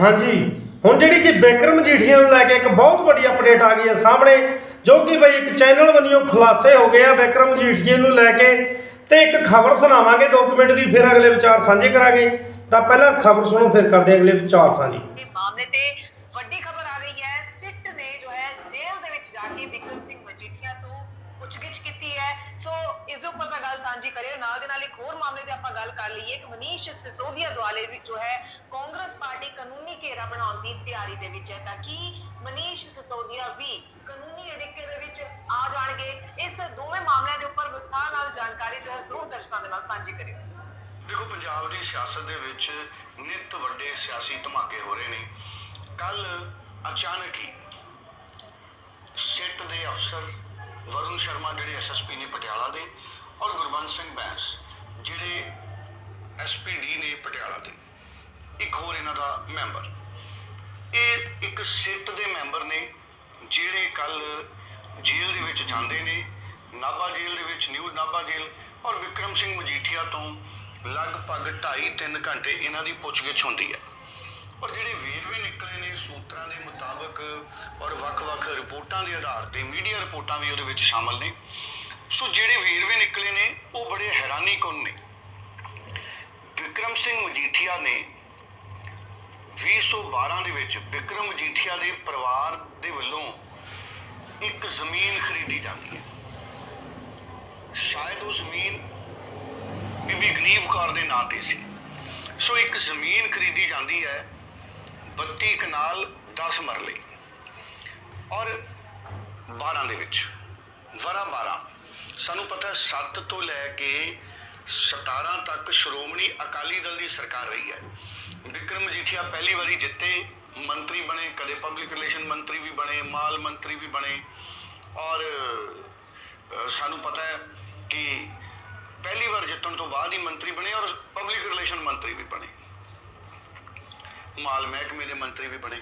ਹਾਂਜੀ। ਹੁਣ ਜਿਹੜੀ ਕਿ ਬਿਕਰਮ ਮਜੀਠੀਆ ਨੂੰ ਲੈ ਕੇ ਇੱਕ ਬਹੁਤ ਵੱਡੀ ਅਪਡੇਟ ਆ ਗਈ ਹੈ ਸਾਹਮਣੇ, ਜੋ ਕਿ ਬਈ ਇੱਕ ਚੈਨਲ ਵੱਲੋਂ ਖੁਲਾਸੇ ਹੋ ਗਏ ਆ ਬਿਕਰਮ ਮਜੀਠੀਆ ਨੂੰ ਲੈ ਕੇ। ਤੇ ਇੱਕ ਖਬਰ ਸੁਣਾਵਾਂਗੇ 2 ਮਿੰਟ ਦੀ, ਫਿਰ ਅਗਲੇ ਵਿਚਾਰ ਸਾਂਝੇ ਕਰਾਂਗੇ। ਤਾਂ ਪਹਿਲਾਂ ਖਬਰ ਸੁਣੋ, ਫਿਰ ਕਰਦੇ ਅਗਲੇ ਵਿਚਾਰ ਸਾਂਝੇ। ਮਾਮਲੇ ਤੇ ਵੱਡੀ ਖਬਰ ਆ ਗਈ ਹੈ। ਸਿੱਟ ਨੇ ਜੋ ਹੈ ਜੇਲ੍ਹ ਦੇ ਵਿੱਚ ਜਾ ਕੇ ਵਿਕਰਮ ਸਿੰਘ ਮਜੀਠੀਆ ਤੋਂ ਪੁੱਛਗਿੱਛ ਸੋ ਇਸ ਦੇ ਉੱਪਰ ਤਾਂ ਗੱਲ ਸਾਂਝੀ ਕਰਿਓ। ਨਾਲ ਦੇ ਨਾਲ ਇੱਕ ਹੋਰ ਮਾਮਲੇ ਤੇ ਆਪਾਂ ਗੱਲ ਕਰ ਲਈਏ ਕਿ ਮਨੀਸ਼ ਸਿਸੋਦੀਆ ਦੁਆਲੇ ਵੀ ਜੋ ਹੈ, ਕਾਂਗਰਸ ਪਾਰਟੀ ਕਾਨੂੰਨੀ ਘੇਰਾ ਬਣਾਉਣ ਦੀ ਤਿਆਰੀ ਦੇ ਵਿੱਚ ਹੈ। ਤਾਂ ਕਿ ਮਨੀਸ਼ ਸਿਸੋਦੀਆ ਵੀ ਕਾਨੂੰਨੀ ਅੜਿੱਕੇ ਦੇ ਵਿੱਚ ਆ ਜਾਣਗੇ? ਇਸ ਦੋਵੇਂ ਮਾਮਲਿਆਂ ਦੇ ਉੱਪਰ ਵਿਸਥਾਰ ਨਾਲ ਜਾਣਕਾਰੀ ਜੋ ਹੈ, ਜ਼ਰੂਰ ਦਰਸ਼ਕਾਂ ਦੇ ਨਾਲ ਸਾਂਝੀ ਕਰਿਓ। ਦੇਖੋ, ਪੰਜਾਬ ਦੀ ਸਿਆਸਤ ਦੇ ਵਿੱਚ ਨਿਤ ਵੱਡੇ ਸਿਆਸੀ ਧਮਾਕੇ ਹੋ ਰਹੇ ਨੇ। ਕੱਲ ਅਚਾਨਕ ਹੀ ਸਿੱਟ ਦੇ ਅਫਸਰ ਵਰੁਣ ਸ਼ਰਮਾ, ਜਿਹੜੇ ਐਸਐਸਪੀ ਨੇ ਪਟਿਆਲਾ ਦੇ ਔਰ ਗੁਰਬੰਸ ਸਿੰਘ ਬੈਂਸ, ਜਿਹੜੇ ਐਸਪੀਡੀ ਨੇ ਪਟਿਆਲਾ ਦੇ। ਇੱਕ ਹੋਰ ਇਹਨਾਂ ਦਾ ਮੈਂਬਰ। ਇਹ ਇੱਕ ਸਿੱਟ ਦੇ ਮੈਂਬਰ ਨੇ, ਜਿਹੜੇ ਕੱਲ ਜੇਲ੍ਹ ਦੇ ਵਿੱਚ ਜਾਂਦੇ ਨੇ, ਨਾਭਾ ਜੇਲ੍ਹ ਦੇ ਵਿੱਚ, ਨਿਊ ਨਾਭਾ ਜੇਲ੍ਹ, ਔਰ ਵਿਕਰਮ ਸਿੰਘ ਮਜੀਠੀਆ ਤੋਂ ਲਗਭਗ 2.5-3 ਘੰਟੇ ਇਹਨਾਂ ਦੀ ਪੁੱਛਗਿੱਛ ਹੁੰਦੀ ਹੈ। ਔਰ ਜਿਹੜੇ ਵੇਰਵੇ ਨਿਕਲੇ ਨੇ ਸੂਤਰਾਂ ਦੇ ਮੁਤਾਬਕ ਔਰ ਵੱਖ-ਵੱਖ ਰਿਪੋਰਟਾਂ ਦੇ ਆਧਾਰ ਤੇ, ਮੀਡੀਆ ਰਿਪੋਰਟਾਂ ਵੀ ਉਹਦੇ ਵਿੱਚ ਸ਼ਾਮਲ ਨੇ। ਸੋ ਜਿਹੜੇ ਵੇਰਵੇ ਨਿਕਲੇ ਨੇ, ਉਹ ਬੜੇ ਹੈਰਾਨੀਕੁੰਨ ਨੇ। ਵਿਕਰਮ ਸਿੰਘ ਮਜੀਠੀਆ ਨੇ 2012 ਦੇ ਵਿੱਚ ਵਿਕਰਮ ਮਜੀਠੀਆ ਦੇ ਪਰਿਵਾਰ ਦੇ ਵੱਲੋਂ ਇੱਕ ਜ਼ਮੀਨ ਖਰੀਦੀ ਜਾਂਦੀ ਹੈ। ਸ਼ਾਇਦ ਉਹ ਜ਼ਮੀਨ ਬੀਬੀ ਗਨੀਵ ਕੌਰ ਦੇ ਨਾਂ ਤੇ ਸੀ। ਸੋ ਇੱਕ ਜ਼ਮੀਨ ਖਰੀਦੀ ਜਾਂਦੀ ਹੈ 32 ਕਨਾਲ 10 ਮਰਲੇ, ਔਰ 12 ਦੇ ਵਿੱਚ, ਵਰਾ 12 ਸਾਨੂੰ ਪਤਾ 7 ਤੋਂ ਲੈ ਕੇ 17 ਤੱਕ ਸ਼੍ਰੋਮਣੀ ਅਕਾਲੀ ਦਲ ਦੀ ਸਰਕਾਰ ਰਹੀ ਹੈ। ਵਿਕਰਮ ਮਜੀਠੀਆ ਪਹਿਲੀ ਵਾਰੀ ਜਿੱਤੇ, ਮੰਤਰੀ ਬਣੇ, ਕਦੇ ਪਬਲਿਕ ਰਿਲੇਸ਼ਨ ਮੰਤਰੀ ਵੀ ਬਣੇ, ਮਾਲ ਮੰਤਰੀ ਵੀ ਬਣੇ। ਔਰ ਸਾਨੂੰ ਪਤਾ ਹੈ ਕਿ ਪਹਿਲੀ ਵਾਰ ਜਿੱਤਣ ਤੋਂ ਬਾਅਦ ਹੀ ਮੰਤਰੀ ਬਣੇ ਔਰ ਪਬਲਿਕ ਰਿਲੇਸ਼ਨ ਮੰਤਰੀ ਵੀ ਬਣੇ। ਮਾਲ ਮਹਿਕਮੇ ਦੇ ਮੰਤਰੀ ਵੀ ਬਣੇ।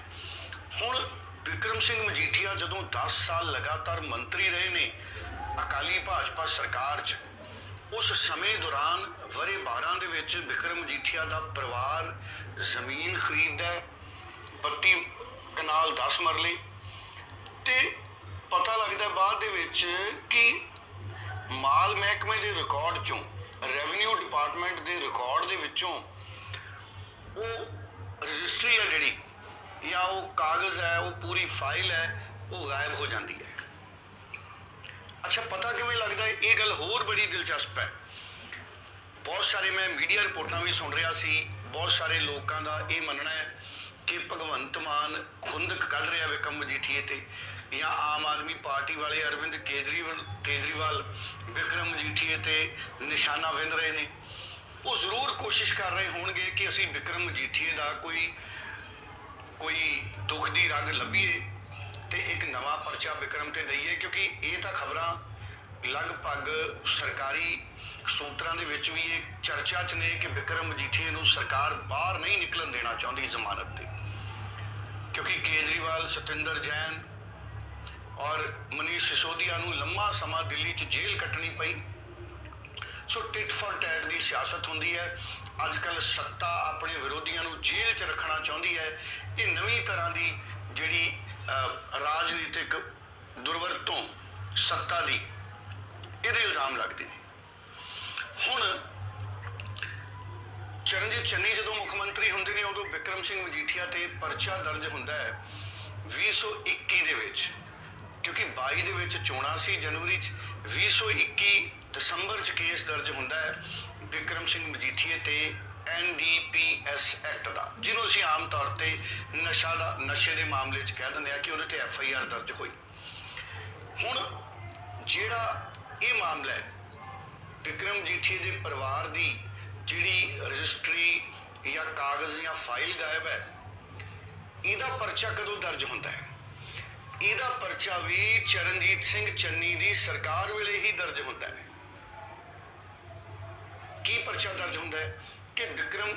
ਹੁਣ ਵਿਕਰਮ ਸਿੰਘ ਮਜੀਠੀਆ ਜਦੋਂ 10 ਸਾਲ ਲਗਾਤਾਰ ਮੰਤਰੀ ਰਹੇ ਨੇ ਅਕਾਲੀ ਭਾਜਪਾ ਸਰਕਾਰ 'ਚ। ਉਸ ਸਮੇਂ ਦੌਰਾਨ ਵਰੇ 12 ਦੇ ਵਿੱਚ ਵਿਕਰਮ ਮਜੀਠੀਆ ਦਾ ਪਰਿਵਾਰ ਜ਼ਮੀਨ ਖਰੀਦਦਾ ਹੈ 32 ਕਨਾਲ 10 ਮਰਲੇ। ਤੇ ਪਤਾ ਲੱਗਦਾ ਬਾਅਦ ਦੇ ਵਿੱਚ ਕਿ ਮਾਲ ਮਹਿਕਮੇ ਦੇ ਰਿਕਾਰਡ ਚੋਂ ਰੈਵਨਿਊ ਡਿਪਾਰਟਮੈਂਟ ਦੇ ਰਿਕਾਰਡ ਦੇ ਵਿੱਚੋਂ ਉਹ ਰਜਿਸਟਰੀ ਹੈ ਜਿਹੜੀ, ਜਾਂ ਉਹ ਕਾਗਜ਼ ਹੈ, ਉਹ ਪੂਰੀ ਫਾਈਲ ਹੈ, ਉਹ ਗਾਇਬ ਹੋ ਜਾਂਦੀ ਹੈ। ਅੱਛਾ, ਪਤਾ ਕਿਵੇਂ ਲੱਗਦਾ ਹੈ? ਇਹ ਗੱਲ ਹੋਰ ਬੜੀ ਦਿਲਚਸਪ ਹੈ। ਬਹੁਤ ਸਾਰੇ ਮੈਂ ਮੀਡੀਆ ਰਿਪੋਰਟਾਂ ਵੀ ਸੁਣ ਰਿਹਾ ਸੀ। ਬਹੁਤ ਸਾਰੇ ਲੋਕਾਂ ਦਾ ਇਹ ਮੰਨਣਾ ਹੈ ਕਿ ਭਗਵੰਤ ਮਾਨ ਖੁੰਦਕ ਕੱਢ ਰਿਹਾ ਵਿਕਰਮ ਮਜੀਠੀਏ ਤੇ ਜਾਂ ਆਮ ਆਦਮੀ ਪਾਰਟੀ ਵਾਲੇ ਅਰਵਿੰਦ ਕੇਜਰੀਵਾਲ ਕੇਜਰੀਵਾਲ ਵਿਕਰਮ ਮਜੀਠੀਏ ਤੇ ਨਿਸ਼ਾਨਾ ਵਿੰਨ ਰਹੇ ਨੇ। ਉਹ ਜ਼ਰੂਰ ਕੋਸ਼ਿਸ਼ ਕਰ ਰਹੇ ਹੋਣਗੇ ਕਿ ਅਸੀਂ ਵਿਕਰਮ ਮਜੀਠੀਏ ਦਾ ਕੋਈ ਕੋਈ ਦੁੱਖ ਦੀ ਰੰਗ ਲੱਭੀਏ। ਤੇ ਇੱਕ ਨਵਾਂ ਪਰਚਾ ਵਿਕਰਮ ਤੇ ਦਈਏ ਕਿਉਂਕਿ ਇਹ ਤਾਂ ਖਬਰਾਂ ਲਗਭਗ ਸਰਕਾਰੀ ਸੂਤਰਾਂ ਦੇ ਵਿੱਚ ਵੀ ਇਹ ਚਰਚਾ 'ਚ ਨੇ ਕਿ ਵਿਕਰਮ ਮਜੀਠੀਏ ਨੂੰ ਸਰਕਾਰ ਬਾਹਰ ਨਹੀਂ ਨਿਕਲਣ ਦੇਣਾ ਚਾਹੁੰਦੀ ਜ਼ਮਾਨਤ ਤੇ। ਕਿਉਂਕਿ ਕੇਜਰੀਵਾਲ, ਸਤਿੰਦਰ ਜੈਨ ਔਰ ਮਨੀਸ਼ ਸਿਸੋਦੀਆ ਨੂੰ ਲੰਮਾ ਸਮਾਂ ਦਿੱਲੀ 'ਚ ਜੇਲ੍ਹ ਕੱਟਣੀ ਪਈ। ਸੋ ਟਿਟ ਫॉर ਟੈਟ ਦੀ ਸਿਆਸਤ ਹੁੰਦੀ ਹੈ। ਅੱਜ ਕੱਲ ਸੱਤਾ ਆਪਣੇ ਵਿਰੋਧੀਆਂ ਨੂੰ ਜੇਲ੍ਹ 'ਚ ਰੱਖਣਾ ਚਾਹੁੰਦੀ ਹੈ। ਇਹ ਨਵੀਂ ਤਰ੍ਹਾਂ ਦੀ ਜਿਹੜੀ ਰਾਜਨੀਤਿਕ ਦੁਰਵਰਤੋਂ ਸੱਤਾ ਦੀ ਇਹਦੇ ਇਲਜ਼ਾਮ ਲੱਗਦੇ ਨੇ। ਹੁਣ ਚਰਨਜੀਤ ਚੰਨੀ ਜਦੋਂ ਮੁੱਖ ਮੰਤਰੀ ਹੁੰਦੇ ਨੇ, ਉਦੋਂ ਵਿਕਰਮ ਸਿੰਘ ਮਜੀਠੀਆ ਤੇ ਪਰਚਾ ਦਰਜ ਹੁੰਦਾ ਹੈ 2021 ਦੇ ਵਿੱਚ। ਕਿਉਂਕਿ 22 ਦੇ ਵਿੱਚ ਚੋਣਾਂ ਸੀ ਜਨਵਰੀ ਚ 2021 ਦਸੰਬਰ ਚ ਕੇਸ ਦਰਜ ਹੁੰਦਾ ਹੈ ਵਿਕਰਮ ਸਿੰਘ ਮਜੀਠੀਏ ਤੇ ਐਨਡੀਪੀਐਸ ਐਕਟ ਦਾ, ਜਿਹਨੂੰ ਅਸੀਂ ਆਮ ਤੌਰ ਤੇ ਨਸ਼ਾ ਦਾ, ਨਸ਼ੇ ਦੇ ਮਾਮਲੇ 'ਚ ਕਹਿ ਦਿੰਦੇ ਆ ਕਿ ਉਹਦੇ ਤੇ ਐਫ ਦਰਜ ਹੋਈ। ਹੁਣ ਜਿਹੜਾ ਇਹ ਮਾਮਲਾ ਹੈ, ਵਿਕਰਮ ਮਜੀਠੀਏ ਦੇ ਪਰਿਵਾਰ ਦੀ ਜਿਹੜੀ ਰਜਿਸਟਰੀ ਜਾਂ ਕਾਗਜ਼ ਜਾਂ ਫਾਈਲ ਗਾਇਬ ਹੈ, ਇਹਦਾ ਪਰਚਾ ਕਦੋਂ ਦਰਜ ਹੁੰਦਾ ਹੈ? ਇਹਦਾ ਪਰਚਾ ਵੀ ਚਰਨਜੀਤ ਸਿੰਘ ਚੰਨੀ ਦੀ ਸਰਕਾਰ ਵੇਲੇ ਹੀ ਦਰਜ ਹੁੰਦਾ ਹੈ। ਕੀ ਪਰਚਾ ਦਰਜ ਹੁੰਦਾ ਹੈ? ਕਿ ਵਿਕਰਮ,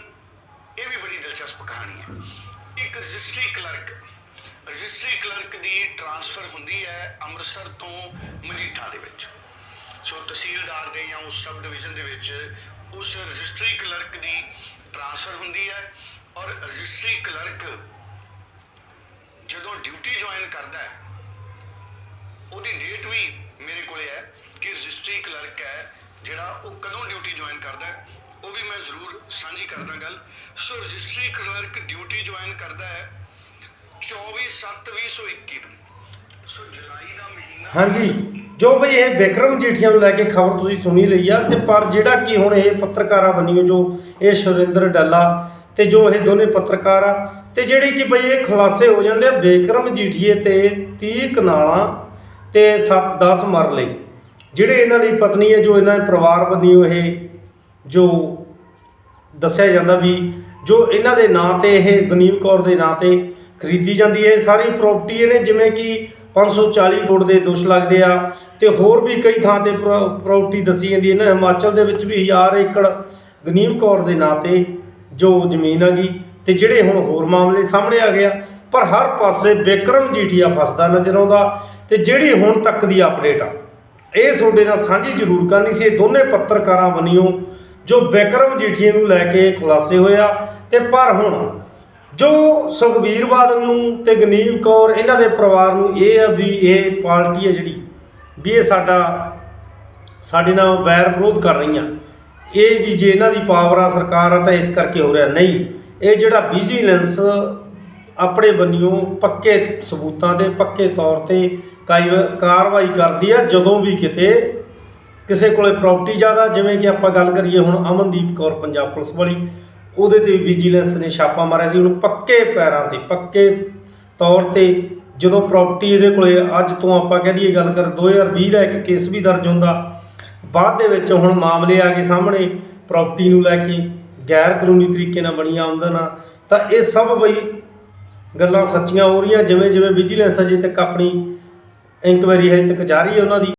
ਇਹ ਵੀ ਬੜੀ ਦਿਲਚਸਪ ਕਹਾਣੀ ਹੈ। ਇੱਕ ਰਜਿਸਟਰੀ ਕਲਰਕ ਰਜਿਸਟਰੀ ਕਲਰਕ ਦੀ ਟਰਾਂਸਫਰ ਹੁੰਦੀ ਹੈ ਅੰਮ੍ਰਿਤਸਰ ਤੋਂ ਮਜੀਠਾ ਦੇ ਵਿੱਚ। ਸੋ ਤਹਿਸੀਲਦਾਰ ਦੇ ਜਾਂ ਉਸ ਸਬ ਡਿਵੀਜ਼ਨ ਦੇ ਵਿੱਚ ਉਸ ਰਜਿਸਟਰੀ ਕਲਰਕ ਦੀ ਟ੍ਰਾਂਸਫਰ ਹੁੰਦੀ ਹੈ ਔਰ ਰਜਿਸਟਰੀ ਕਲਰਕ ਜਦੋਂ ਡਿਊਟੀ ਜੁਆਇਨ ਕਰਦਾ ਹੈ, ਉਹਦੀ ਡੇਟ ਵੀ ਮੇਰੇ ਕੋਲੇ ਹੈ ਕਿ ਰਜਿਸਟਰੀ ਕਲਰਕ ਹੈ ਜਿਹੜਾ ਉਹ ਕਦੋਂ ਡਿਊਟੀ ਜੁਆਇਨ ਕਰਦਾ ਹੈ ਉਹ ਵੀ ਮੈਂ ਜ਼ਰੂਰ ਸਾਂਝੀ ਕਰਦਾ ਗੱਲ। So registry clerk duty join ਕਰਦਾ ਹੈ 24/7/2021 ਨੂੰ। ਸੋ ਜੁਲਾਈ ਦਾ ਮਹੀਨਾ ਹਾਂਜੀ। ਜੋ ਬਈ ਇਹ ਵਿਕਰਮ ਜੀਠੀਆ ਨੂੰ ਲੈ ਕੇ ਖਬਰ ਤੁਸੀਂ ਸੁਣੀ ਲਈ ਆ, ਤੇ ਪਰ ਜਿਹੜਾ ਕਿ ਹੁਣ ਇਹ ਪੱਤਰਕਾਰਾਂ ਬੰਨਿਓ ਜੋ ਇਹ ਸੁਰਿੰਦਰ ਡੱਲਾ ਤੇ ਜੋ ਇਹ ਦੋਨੇ ਪੱਤਰਕਾਰ ਆ, ਤੇ ਜਿਹੜੀ ਕਿ ਬਈ ਇਹ ਖੁਲਾਸੇ ਹੋ ਜਾਂਦੇ ਆ ਵਿਕਰਮ ਜੀਠੀਏ ਤੇ 30 ਕਨਾਲਾਂ ਤੇ 7 10 ਮਰਲੇ। ਜਿਹੜੇ ਇਹਨਾਂ ਦੀ ਪਤਨੀ ਹੈ, ਜੋ ਇਹਨਾਂ ਦੇ ਪਰਿਵਾਰ ਬੰਨਿਓ ਇਹ ਜੋ ਦੱਸਿਆ ਜਾਂਦਾ ਵੀ ਜੋ ਇਹਨਾਂ ਦੇ ਨਾਂ ਤੇ ਇਹ ਗਨੀਮ ਕੌਰ ਦੇ ਨਾਂ ਤੇ ਖਰੀਦੀ ਜਾਂਦੀ ਹੈ। ਸਾਰੀ ਪ੍ਰਾਪਰਟੀ ਇਹਨੇ ਜਿਵੇਂ ਕਿ 540 ਕਰੋੜ ਦੇ ਦੋਸ਼ ਲੱਗਦੇ ਆ ਤੇ ਹੋਰ ਵੀ ਕਈ ਥਾਂ ਤੇ ਪ੍ਰਾਪਰਟੀ ਦੱਸੀ ਜਾਂਦੀ ਹੈ। ਨਾ ਹਿਮਾਚਲ ਦੇ ਵਿੱਚ ਵੀ 1000 ਏਕੜ ਗਨੀਮ ਕੌਰ ਦੇ ਨਾਂ ਤੇ ਜੋ ਜ਼ਮੀਨ ਹੈਗੀ ਤੇ ਜਿਹੜੇ ਹੁਣ ਹੋਰ ਮਾਮਲੇ ਸਾਹਮਣੇ ਆ ਗਿਆ ਪਰ ਹਰ ਪਾਸੇ ਵਿਕਰਮ ਜੀਠੀਆ ਫਸਦਾ ਨਜ਼ਰ ਆਉਂਦਾ ਤੇ ਜਿਹੜੀ ਹੁਣ ਤੱਕ ਦੀ ਅਪਡੇਟ ਆ, ਇਹ ਤੁਹਾਡੇ ਨਾਲ ਸਾਂਝੀ ਜ਼ਰੂਰ ਕਰਨੀ ਸੀ। ਇਹ ਦੋਨੇ ਪੱਤਰਕਾਰਾਂ ਬਣੀਓ ਜੋ ਵਿਕਰਮ ਜੀਠੀਏ ਨੂੰ ਲੈ ਕੇ ਖੁਲਾਸੇ ਹੋਇਆ ਤੇ ਪਰ ਹੁਣ ਜੋ ਸੁਖਬੀਰ ਬਾਦਲ ਨੂੰ ਤੇ ਗਨੀਵ ਕੌਰ ਇਹਨਾਂ ਦੇ ਪਰਿਵਾਰ ਨੂੰ ਇਹ ਆ ਵੀ ਇਹ ਪਾਰਟੀ ਹੈ ਜਿਹੜੀ, ਵੀ ਇਹ ਸਾਡਾ, ਸਾਡੇ ਨਾਲ ਵੈਰ ਵਿਰੋਧ ਕਰ ਰਹੀਆਂ। ਇਹ ਵੀ ਜੇ ਇਹਨਾਂ ਦੀ ਪਾਵਰ ਆ, ਸਰਕਾਰ ਆ, ਤਾਂ ਇਸ ਕਰਕੇ ਹੋ ਰਿਹਾ। ਨਹੀਂ, ਇਹ ਜਿਹੜਾ ਵਿਜੀਲੈਂਸ ਆਪਣੇ ਬੰਨਿਓ ਪੱਕੇ ਸਬੂਤਾਂ ਦੇ ਪੱਕੇ ਤੌਰ ਤੇ ਕਾਈ- ਕਾਰਵਾਈ ਕਰਦੀ ਆ, ਜਦੋਂ ਵੀ ਕਿਤੇ ਕਿਸੇ ਕੋਲੇ ਪ੍ਰਾਪਰਟੀ ਜ਼ਿਆਦਾ, ਜਿਵੇਂ ਕਿ ਆਪਾਂ ਗੱਲ ਕਰੀਏ ਹੁਣ ਅਮਨਦੀਪ ਕੌਰ ਪੰਜਾਬ ਪੁਲਿਸ ਵਾਲੀ, ਉਹਦੇ ਤੇ ਵਿਜੀਲੈਂਸ ਨੇ ਛਾਪਾ ਮਾਰਿਆ ਸੀ, ਉਹਨੂੰ ਪੱਕੇ ਪੈਰਾਂ ਤੇ, ਪੱਕੇ ਤੌਰ ਤੇ ਜਦੋਂ ਪ੍ਰਾਪਰਟੀ ਇਹਦੇ ਕੋਲੇ ਅੱਜ ਤੋਂ ਆਪਾਂ ਕਹਿ ਦਈਏ ਗੱਲ ਕਰ 2020 ਦਾ ਇੱਕ ਕੇਸ ਵੀ ਦਰਜ ਹੁੰਦਾ, ਬਾਅਦ ਦੇ ਵਿੱਚ ਹੁਣ ਮਾਮਲੇ ਆ ਗਏ ਸਾਹਮਣੇ ਪ੍ਰਾਪਰਟੀ ਨੂੰ ਲੈ ਕੇ ਗੈਰ ਕਾਨੂੰਨੀ ਤਰੀਕੇ ਨਾਲ ਬਣੀਆਂ ਆਮਦਨ ਆ, ਤਾਂ ਇਹ ਸਭ ਬਈ ਗੱਲਾਂ ਸੱਚੀਆਂ ਹੋ ਰਹੀਆਂ ਜਿਵੇਂ ਜਿਵੇਂ ਵਿਜੀਲੈਂਸ ਅਜੇ ਤੱਕ ਆਪਣੀ ਇਨਕੁਆਇਰੀ ਹਜੇ ਤੱਕ ਜਾਰੀ ਹੈ ਉਹਨਾਂ ਦੀ।